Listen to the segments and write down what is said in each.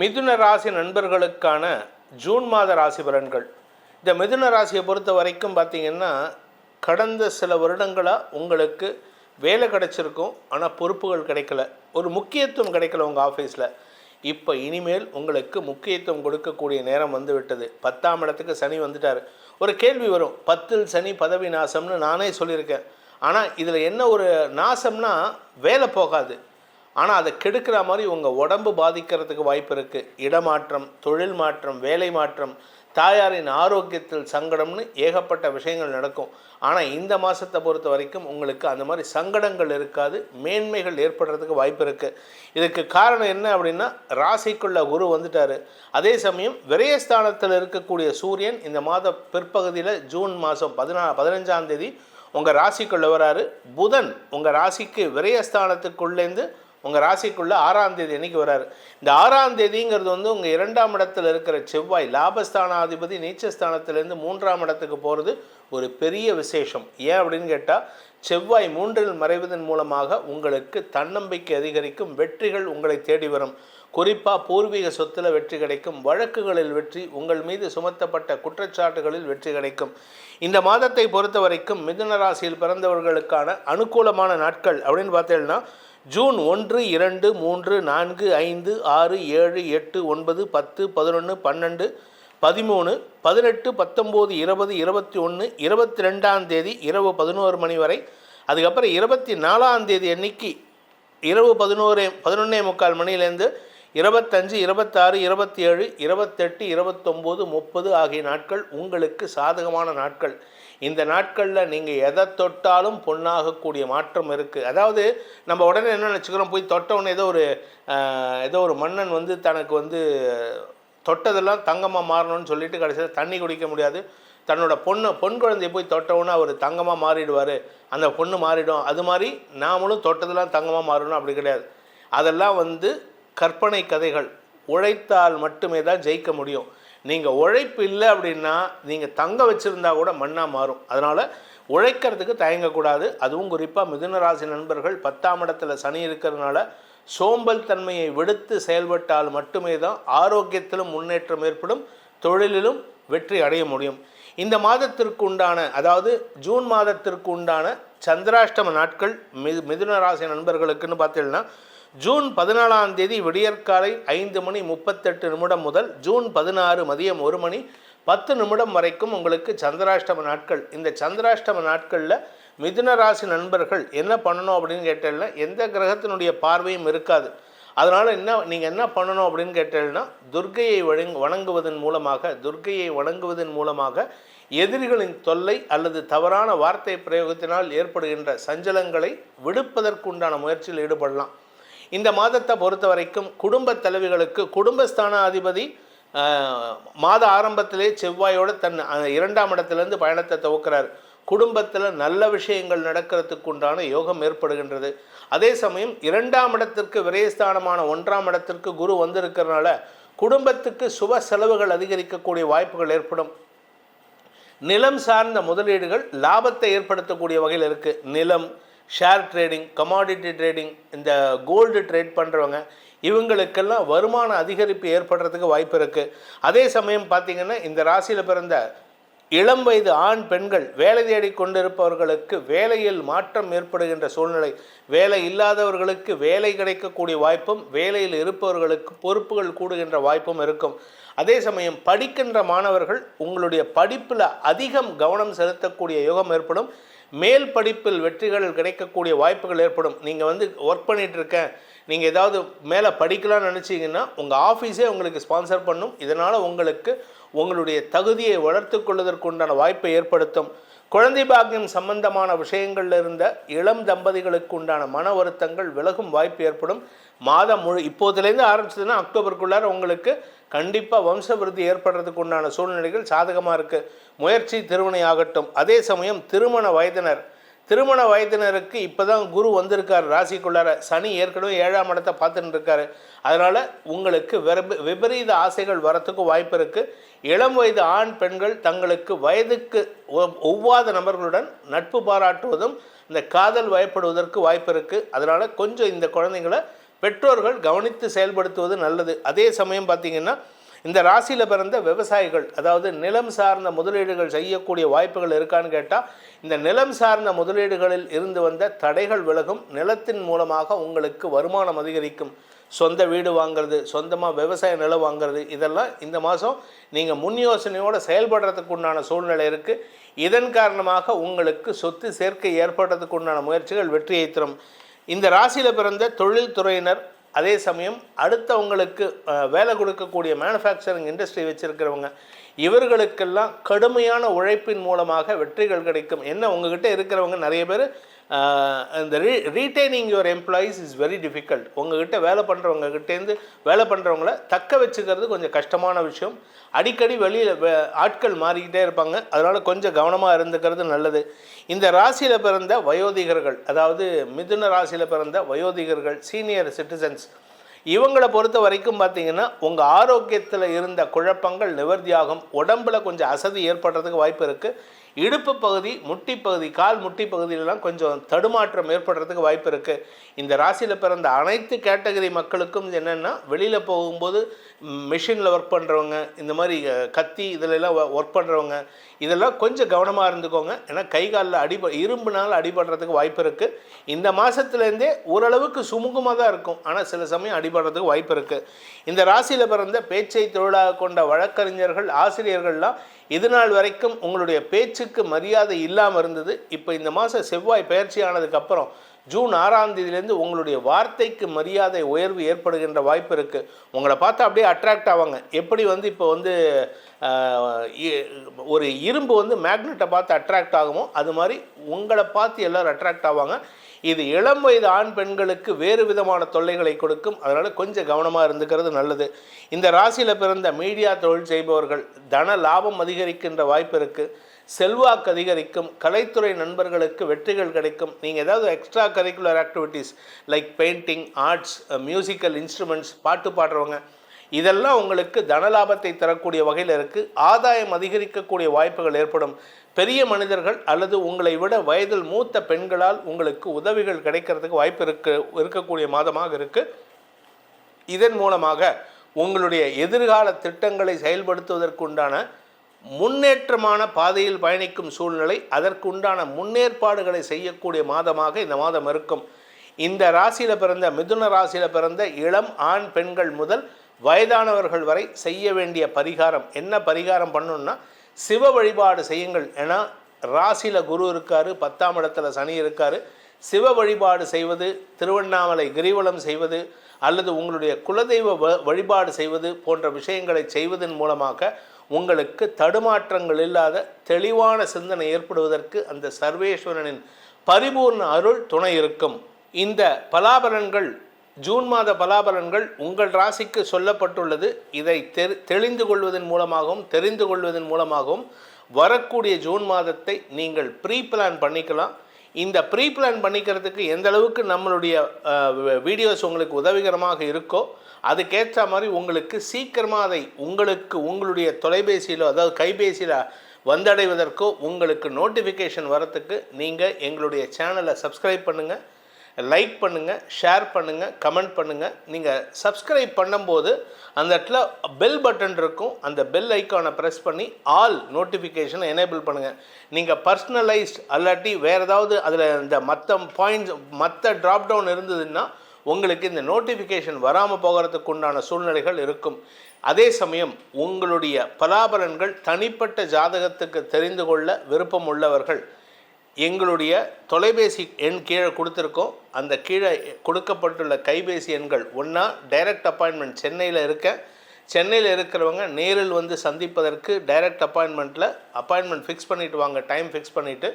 மிதுன ராசி நண்பர்களுக்கான ஜூன் மாத ராசி பலன்கள். இந்த மிதுன ராசியை பொறுத்த வரைக்கும் பார்த்தீங்கன்னா கடந்த சில வருடங்களாக உங்களுக்கு வேலை கிடைச்சிருக்கும் ஆனால் பொறுப்புகள் கிடைக்கல. ஒரு முக்கியத்துவம் கிடைக்கல உங்கள் ஆஃபீஸில் இப்போ இனிமேல் உங்களுக்கு முக்கியத்துவம் கொடுக்கக்கூடிய நேரம் வந்து விட்டது பத்தாம் இடத்துக்கு சனி வந்துட்டார். ஒரு கேள்வி வரும். பத்தில் சனி பதவி நாசம்னு நானே சொல்லியிருக்கேன். ஆனால் இதில் என்ன ஒரு நாசம்னா வேலை போகாது. ஆனால் அதை கெடுக்கிற மாதிரி உங்கள் உடம்பு பாதிக்கிறதுக்கு வாய்ப்பு இருக்குது இடமாற்றம் தொழில் மாற்றம் வேலை மாற்றம் தாயாரின் ஆரோக்கியத்தில் சங்கடம்னு ஏகப்பட்ட விஷயங்கள் நடக்கும். ஆனால் இந்த மாதத்தை பொறுத்த வரைக்கும் உங்களுக்கு அந்த மாதிரி சங்கடங்கள் இருக்காது மேன்மைகள் ஏற்படுறதுக்கு வாய்ப்பு இருக்குது இதுக்கு காரணம் என்ன அப்படின்னா ராசிக்குள்ள குரு வந்துட்டார். அதே சமயம் விரயஸ்தானத்தில் இருக்கக்கூடிய சூரியன் இந்த மாத பிற்பகுதியில் ஜூன் மாதம் பதினா பதினஞ்சாம் தேதி உங்கள் ராசிக்குள்ளே வராரு. புதன் உங்கள் ராசிக்கு விரயஸ்தானத்துக்குள்ளேருந்து உங்கள் ராசிக்குள்ளே ஆறாம் தேதி அன்றைக்கி வராரு? இந்த ஆறாம் தேதிங்கிறது வந்து உங்கள் இரண்டாம் இடத்துல இருக்கிற செவ்வாய் லாபஸ்தானாதிபதி நீச்சஸ்தானத்திலேருந்து மூன்றாம் இடத்துக்கு போகிறது ஒரு பெரிய விசேஷம். ஏன் அப்படின்னு கேட்டால் செவ்வாய் மூன்றில் மறைவதன் மூலமாக உங்களுக்கு தன்னம்பிக்கை அதிகரிக்கும் வெற்றிகள் உங்களை தேடி வரும். குறிப்பாக பூர்வீக சொத்தில் வெற்றி கிடைக்கும் வழக்குகளில் வெற்றி உங்கள் மீது சுமத்தப்பட்ட குற்றச்சாட்டுகளில் வெற்றி கிடைக்கும். இந்த மாதத்தை பொறுத்த வரைக்கும் மிதுன ராசியில் பிறந்தவர்களுக்கான அனுகூலமான நாட்கள் அப்படின்னு பார்த்தீங்கன்னா ஜூன் ஒன்று இரண்டு மூன்று நான்கு ஐந்து ஆறு ஏழு எட்டு ஒன்பது பத்து பதினொன்று பன்னெண்டு பதிமூணு பதினெட்டு பத்தொம்போது இருபது இருபத்தி ஒன்று இருபத்தி ரெண்டாம் தேதி இரவு பதினோரு மணி வரை. அதுக்கப்புறம் இருபத்தி நாலாம் தேதி அன்னைக்கு இரவு பதினோரு பதினொன்னே முக்கால் மணிலேருந்து இருபத்தஞ்சு இருபத்தாறு இருபத்தி ஏழு இருபத்தெட்டு இருபத்தொம்போது முப்பது ஆகிய நாட்கள் உங்களுக்கு சாதகமான நாட்கள். இந்த நாட்களில் நீங்கள் எதை தொட்டாலும் பொண்ணாகக்கூடிய மாற்றம் இருக்குது அதாவது நம்ம உடனே என்ன நினச்சிக்கிறோம்? போய் தொட்டவுடனே ஏதோ ஒரு ஏதோ ஒரு மன்னன் வந்து தனக்கு வந்து தொட்டதெல்லாம் தங்கமாக மாறணும்னு சொல்லிட்டு கடைசியில் தண்ணி குடிக்க முடியாது. தன்னோட பொண்ணு பொன் குழந்தையை போய் தொட்டவுன்னா அவர் தங்கமாக மாறிடுவார். அந்த பொண்ணு மாறிடும். அது மாதிரி நாமளும் தொட்டதெல்லாம் தங்கமாக மாறணும். அப்படி கிடையாது. அதெல்லாம் வந்து கற்பனை கதைகள். உழைத்தால் மட்டுமே தான் ஜெயிக்க முடியும். நீங்கள் உழைப்பு இல்லை அப்படின்னா நீங்கள் தங்க வச்சுருந்தா கூட மண்ணாக மாறும். அதனால் உழைக்கிறதுக்கு தயங்கக்கூடாது. அதுவும் குறிப்பாக மிதுனராசி நண்பர்கள் பத்தாம் இடத்துல சனி இருக்கிறதுனால சோம்பல் தன்மையை விடுத்து செயல்பட்டால் மட்டுமே தான் ஆரோக்கியத்திலும் முன்னேற்றம் ஏற்படும். தொழிலிலும் வெற்றி அடைய முடியும். இந்த மாதத்திற்கு உண்டான அதாவது ஜூன் மாதத்திற்கு உண்டான சந்திராஷ்டம நாட்கள் மி மிதுன ராசி நண்பர்களுக்குன்னு பார்த்தீங்கன்னா ஜூன் பதினாலாம் தேதி விடியற்காலை ஐந்து மணி முப்பத்தெட்டு நிமிடம் முதல் ஜூன் பதினாறு மதியம் ஒரு மணி பத்து நிமிடம் வரைக்கும் உங்களுக்கு சந்திராஷ்டம நாட்கள். இந்த சந்திராஷ்டம நாட்களில் மிதுன ராசி நண்பர்கள் என்ன பண்ணணும் அப்படின்னு கேட்டேன்னா எந்த கிரகத்தினுடைய பார்வையும் இருக்காது. அதனால் என்ன நீங்கள் என்ன பண்ணணும் அப்படின்னு கேட்டீங்கன்னா துர்க்கையை வழங் வணங்குவதன் மூலமாக துர்க்கையை வணங்குவதன் மூலமாக எதிரிகளின் தொல்லை அல்லது தவறான வார்த்தை பிரயோகத்தினால் ஏற்படுகின்ற சஞ்சலங்களை விடுப்பதற்குண்டான முயற்சியில் ஈடுபடலாம். இந்த மாதத்தை பொறுத்த வரைக்கும் குடும்ப தலைவிகளுக்கு குடும்பஸ்தானாதிபதி மாத ஆரம்பத்திலே செவ்வாயோட தன் இரண்டாம் இடத்திலேருந்து பயணத்தை துவக்கிறார். குடும்பத்தில் நல்ல விஷயங்கள் நடக்கிறதுக்கு உண்டான யோகம் ஏற்படுகின்றது. அதே சமயம் இரண்டாம் இடத்திற்கு விரயஸ்தானமான ஒன்றாம் இடத்திற்கு குரு வந்திருக்கிறனால குடும்பத்துக்கு சுப செலவுகள் அதிகரிக்கக்கூடிய வாய்ப்புகள் ஏற்படும். நிலம் சார்ந்த முதலீடுகள் லாபத்தை ஏற்படுத்தக்கூடிய வகையில் இருக்குது நிலம் ஷேர் ட்ரேடிங் கமாடிட்டி ட்ரேடிங் இந்த கோல்டு ட்ரேட் பண்ணுறவங்க இவங்களுக்கெல்லாம் வருமான அதிகரிப்பு ஏற்படுறதுக்கு வாய்ப்பு இருக்குது அதே சமயம் பார்த்திங்கன்னா இந்த ராசியில் பிறந்த இளம் வயது ஆண் பெண்கள் வேலை தேடி கொண்டிருப்பவர்களுக்கு வேலையில் மாற்றம் ஏற்படுகின்ற சூழ்நிலை. வேலை இல்லாதவர்களுக்கு வேலை கிடைக்கக்கூடிய வாய்ப்பும் வேலையில் இருப்பவர்களுக்கு பொறுப்புகள் கூடுகின்ற வாய்ப்பும் இருக்கும். அதே சமயம் படிக்கின்ற மாணவர்கள் உங்களுடைய படிப்பில் அதிகம் கவனம் செலுத்தக்கூடிய யோகம் ஏற்படும். மேல் படிப்பில் வெற்றிகள் கிடைக்கக்கூடிய வாய்ப்புகள் ஏற்படும். நீங்கள் வந்து ஒர்க் பண்ணிட்டு இருக்கேன் நீங்கள் ஏதாவது மேலே படிக்கலாம்னு நினச்சிங்கன்னா உங்கள் ஆஃபீஸே உங்களுக்கு ஸ்பான்சர் பண்ணும். இதனால் உங்களுக்கு உங்களுடைய தகுதியை வளர்த்து கொள்வதற்குண்டான வாய்ப்பை ஏற்படுத்தும். குழந்தை பாக்கியம் சம்பந்தமான விஷயங்கள்ல இருந்த இளம் தம்பதிகளுக்கு உண்டான மன வருத்தங்கள் விலகும் வாய்ப்பு ஏற்படும். மாதம் முழு இப்போதுலேருந்து ஆரம்பிச்சதுன்னா அக்டோபருக்குள்ளார உங்களுக்கு கண்டிப்பாக வம்சவிருத்தி ஏற்படுறதுக்கு உண்டான சூழ்நிலைகள் சாதகமாக இருக்குது முயற்சி திருமணம் ஆகட்டும். அதே சமயம் திருமண வயதினர். திருமண வயதினருக்கு இப்போ தான் குரு வந்திருக்கார். ராசிக்குள்ளார சனி ஏற்கனவே ஏழாம் இடத்தை பார்த்துட்டு இருக்காரு. அதனால் உங்களுக்கு விபரீத ஆசைகள் வரத்துக்கு வாய்ப்பு இருக்குது இளம் வயது ஆண் பெண்கள் தங்களுக்கு வயதுக்கு ஒ- ஒவ்வாத நபர்களுடன் நட்பு பாராட்டுவதும் இந்த காதல் வயப்படுவதற்கு வாய்ப்பு இருக்குது அதனால் கொஞ்சம் இந்த குழந்தைங்களை பெற்றோர்கள் கவனித்து செயல்படுத்துவது நல்லது. அதே சமயம் பார்த்தீங்கன்னா இந்த ராசியில் பிறந்த விவசாயிகள் அதாவது நிலம் சார்ந்த முதலீடுகள் செய்யக்கூடிய வாய்ப்புகள் இருக்கான்னு கேட்டால் இந்த நிலம் சார்ந்த முதலீடுகளில் இருந்து வந்த தடைகள் விலகும். நிலத்தின் மூலமாக உங்களுக்கு வருமானம் அதிகரிக்கும். சொந்த வீடு வாங்குறது சொந்தமாக விவசாய நிலம் வாங்குறது இதெல்லாம் இந்த மாதம் நீங்கள் முன் யோசனையோடு செயல்படுறதுக்கு உண்டான சூழ்நிலை இருக்குது இதன் காரணமாக உங்களுக்கு சொத்து சேர்க்கை ஏற்படுறதுக்கு உண்டான முயற்சிகள் வெற்றியை தரும். இந்த ராசியில் பிறந்த தொழில்துறையினர் அதே சமயம் அடுத்தவங்களுக்கு வேலை கொடுக்கக்கூடிய மேனுஃபேக்சரிங் இண்டஸ்ட்ரி வச்சுருக்கிறவங்க இவர்களுக்கெல்லாம் கடுமையான உழைப்பின் மூலமாக வெற்றிகள் கிடைக்கும். என்ன உங்ககிட்ட இருக்கிறவங்க நிறைய பேர் இந்த re retaining your employees is very difficult உங்ககிட்ட வேலை பண்ணுறவங்க கிட்டேருந்து வேலை பண்ணுறவங்கள தக்க வச்சுக்கிறது கொஞ்சம் கஷ்டமான விஷயம். அடிக்கடி வெளியில் ஆட்கள் மாறிக்கிட்டே இருப்பாங்க. அதனால் கொஞ்சம் கவனமாக இருந்துக்கிறது நல்லது. இந்த ராசியில் பிறந்த வயோதிகர்கள் அதாவது மிதுன ராசியில் பிறந்த வயோதிகர்கள் சீனியர் சிட்டிசன்ஸ் இவங்களை பொறுத்த வரைக்கும் பார்த்தீங்கன்னா உங்கள் ஆரோக்கியத்தில் இருந்த குழப்பங்கள் நிவர்த்தியாகும். உடம்புல கொஞ்சம் அசதி ஏற்படுறதுக்கு வாய்ப்பு இருக்குது இடுப்பு பகுதி முட்டி பகுதி கால் முட்டி பகுதியிலலாம் கொஞ்சம் தடுமாற்றம் ஏற்படுறதுக்கு வாய்ப்பு இருக்குது இந்த ராசியில் பிறந்த அனைத்து கேட்டகரி மக்களுக்கும் என்னென்னா வெளியில் போகும்போது மிஷினில் ஒர்க் பண்ணுறவங்க இந்த மாதிரி கத்தி இதிலெல்லாம் ஒர்க் பண்ணுறவங்க இதெல்லாம் கொஞ்சம் கவனமாக இருந்துக்கோங்க. ஏன்னா கை காலில் அடிப இரும்புனால் அடிபடுறதுக்கு வாய்ப்பு இருக்குது இந்த மாதத்துலேருந்தே ஓரளவுக்கு சுமூகமாக தான் இருக்கும். ஆனால் சில சமயம் அடிபடுறதுக்கு வாய்ப்பு இருக்குது இந்த ராசியில் பிறந்த பேச்சை தொழிலாக கொண்ட வழக்கறிஞர்கள் ஆசிரியர்கள்லாம் இது நாள் வரைக்கும் உங்களுடைய பேச்சுக்கு மரியாதை இல்லாமல் இருந்தது. இப்போ இந்த மாதம் செவ்வாய் பயிற்சி ஆனதுக்கப்புறம் ஜூன் ஆறாம் தேதியிலேருந்து உங்களுடைய வார்த்தைக்கு மரியாதை உயர்வு ஏற்படுகின்ற வாய்ப்பு இருக்குது உங்களை பார்த்தா அப்படியே அட்ராக்ட் ஆவாங்க. எப்படி வந்து இப்போ வந்து ஒரு இரும்பு வந்து மேக்னெட்டை பார்த்து அட்ராக்ட் ஆகுமோ அது மாதிரி உங்களை பார்த்து எல்லோரும் அட்ராக்ட் ஆவாங்க. இது இளம் வயது ஆண் பெண்களுக்கு வேறு விதமான தொல்லைகளை கொடுக்கும். அதனால் கொஞ்சம் கவனமாக இருந்துக்கிறது நல்லது. இந்த ராசியில் பிறந்த மீடியா தொழில் செய்பவர்கள் தன லாபம் அதிகரிக்கின்ற வாய்ப்பு இருக்குது செல்வாக்கு அதிகரிக்கும். கலைத்துறை நண்பர்களுக்கு வெற்றிகள் கிடைக்கும். நீங்கள் ஏதாவது extra curricular activities like painting arts musical instruments பாட்டு பாடுறவங்க இதெல்லாம் உங்களுக்கு தனலாபத்தை தரக்கூடிய வகையில் இருக்குது ஆதாயம் அதிகரிக்கக்கூடிய வாய்ப்புகள் ஏற்படும். பெரிய மனிதர்கள் அல்லது உங்களை விட வயதில் மூத்த பெண்களால் உங்களுக்கு உதவிகள் கிடைக்கிறதுக்கு வாய்ப்பு இருக்கு இருக்கக்கூடிய மாதமாக இருக்குது இதன் மூலமாக உங்களுடைய எதிர்கால திட்டங்களை செயல்படுத்துவதற்குண்டான முன்னேற்றமான பாதையில் பயணிக்கும் சூழ்நிலை அதற்குண்டான முன்னேற்பாடுகளை செய்யக்கூடிய மாதமாக இந்த மாதம் இருக்கும். இந்த ராசியில் பிறந்த மிதுன ராசியில் பிறந்த இளம் ஆண் பெண்கள் முதல் வயதானவர்கள் வரை செய்ய வேண்டிய பரிகாரம். என்ன பரிகாரம் பண்ணணுன்னா சிவ வழிபாடு செய்யுங்கள். ஏன்னா ராசியில் குரு இருக்கார் பத்தாம் இடத்துல சனி இருக்கார். சிவ வழிபாடு செய்வது திருவண்ணாமலை கிரிவலம் செய்வது அல்லது உங்களுடைய குலதெய்வ வ- வழிபாடு செய்வது போன்ற விஷயங்களை செய்வதன் மூலமாக உங்களுக்கு தடுமாற்றங்கள் இல்லாத தெளிவான சிந்தனை ஏற்படுவதற்கு அந்த சர்வேஸ்வரனின் பரிபூர்ண அருள் துணை இருக்கும். இந்த பலாபலன்கள் ஜூன் மாத பலாபலன்கள் உங்கள் ராசிக்கு சொல்லப்பட்டுள்ளது. இதை தெரி தெளிந்து கொள்வதன் மூலமாகவும் தெரிந்து கொள்வதன் மூலமாகவும் வரக்கூடிய ஜூன் மாதத்தை நீங்கள் ப்ரீ பிளான் பண்ணிக்கலாம். இந்த ப்ரீ பிளான் பண்ணிக்கிறதுக்கு எந்த அளவுக்கு நம்மளுடைய வீடியோஸ் உங்களுக்கு உதவிகரமாக இருக்கோ அதுக்கேற்ற மாதிரி உங்களுக்கு சீக்கிரமாக அதை உங்களுக்கு உங்களுடைய தொலைபேசியிலோ அதாவது கைபேசியில் வந்தடைவதற்கோ உங்களுக்கு நோட்டிஃபிகேஷன் வரத்துக்கு நீங்கள் எங்களுடைய சேனலை சப்ஸ்கிரைப் பண்ணுங்கள் லைக் பண்ணுங்கள் ஷேர் பண்ணுங்கள் கமெண்ட் பண்ணுங்கள் நீங்கள் சப்ஸ்கிரைப் பண்ணும்போது அந்த இடத்துல பெல் பட்டன் இருக்கும். அந்த பெல் ஐக்கானை ப்ரெஸ் பண்ணி ஆல் நோட்டிஃபிகேஷனை எனேபிள் பண்ணுங்கள் நீங்கள் பர்சனலைஸ்ட் அல்லாட்டி வேறு ஏதாவது அதில் இந்த மற்ற பாயிண்ட்ஸ் மற்ற ட்ராப் டவுன் இருந்ததுன்னா உங்களுக்கு இந்த நோட்டிஃபிகேஷன் வராமல் போகிறதுக்கு உண்டான சூழ்நிலைகள் இருக்கும். அதே சமயம் உங்களுடைய பலாபலன்கள் தனிப்பட்ட ஜாதகத்துக்கு தெரிந்து கொள்ள விருப்பம் உள்ளவர்கள் எங்களுடைய தொலைபேசி எண் கீழே கொடுத்துருக்கோம். அந்த கீழே கொடுக்கப்பட்டுள்ள கைபேசி எண்கள் ஒன்றா டைரக்ட் அப்பாயின்மெண்ட் சென்னையில் இருக்க. சென்னையில் இருக்கிறவங்க நேரில் வந்து சந்திப்பதற்கு டைரக்ட் அப்பாயின்மெண்ட்டில் அப்பாயின்மெண்ட் ஃபிக்ஸ் பண்ணிவிட்டு வாங்க டைம் ஃபிக்ஸ் பண்ணிவிட்டு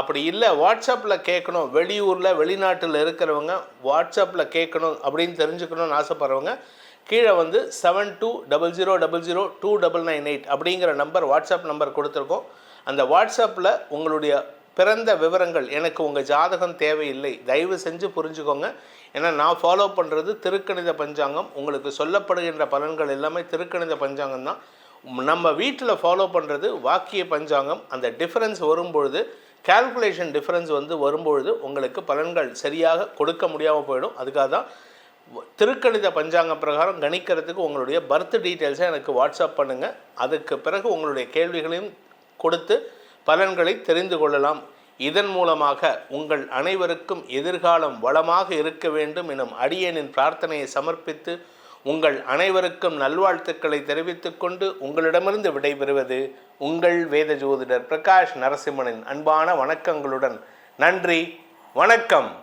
அப்படி இல்லை வாட்ஸ்அப்பில் கேட்கணும் வெளியூரில் வெளிநாட்டில் இருக்கிறவங்க வாட்ஸ்அப்பில் கேட்கணும் அப்படின்னு தெரிஞ்சுக்கணும்னு ஆசைப்பட்றவங்க கீழே வந்து seven two double zero double zero two double nine eight அப்படிங்கிற நம்பர் வாட்ஸ்அப் நம்பர் கொடுத்துருக்கோம். அந்த வாட்ஸ்அப்பில் உங்களுடைய பிறந்த விவரங்கள். எனக்கு உங்கள் ஜாதகம் தேவையில்லை. தயவு செஞ்சு புரிஞ்சுக்கோங்க. ஏன்னா நான் ஃபாலோ பண்ணுறது திருக்கணித பஞ்சாங்கம். உங்களுக்கு சொல்லப்படுகின்ற பலன்கள் எல்லாமே திருக்கணித பஞ்சாங்கம் தான். நம்ம வீட்டில் ஃபாலோ பண்ணுறது வாக்கிய பஞ்சாங்கம். அந்த டிஃப்ரென்ஸ் வரும்பொழுது கால்குலேஷன் டிஃப்ரென்ஸ் வந்து வரும்பொழுது உங்களுக்கு பலன்கள் சரியாக கொடுக்க முடியாமல் போயிடும். அதுக்காக தான் திருக்கணித பஞ்சாங்க பிரகாரம் கணிக்கிறதுக்கு உங்களுடைய பர்த் டீட்டெயில்ஸை எனக்கு வாட்ஸ்அப் பண்ணுங்கள் அதுக்கு பிறகு உங்களுடைய கேள்விகளையும் கொடுத்து பலன்களை தெரிந்து கொள்ளலாம். இதன் மூலமாக உங்கள் அனைவருக்கும் எதிர்காலம் வளமாக இருக்க வேண்டும் எனும் அடியனின் பிரார்த்தனையை சமர்ப்பித்து உங்கள் அனைவருக்கும் நல்வாழ்த்துக்களை தெரிவித்துக் கொண்டு உங்களிடமிருந்து விடைபெறுவது உங்கள் வேத ஜோதிடர் பிரகாஷ் நரசிம்மனின் அன்பான வணக்கங்களுடன். நன்றி. வணக்கம்.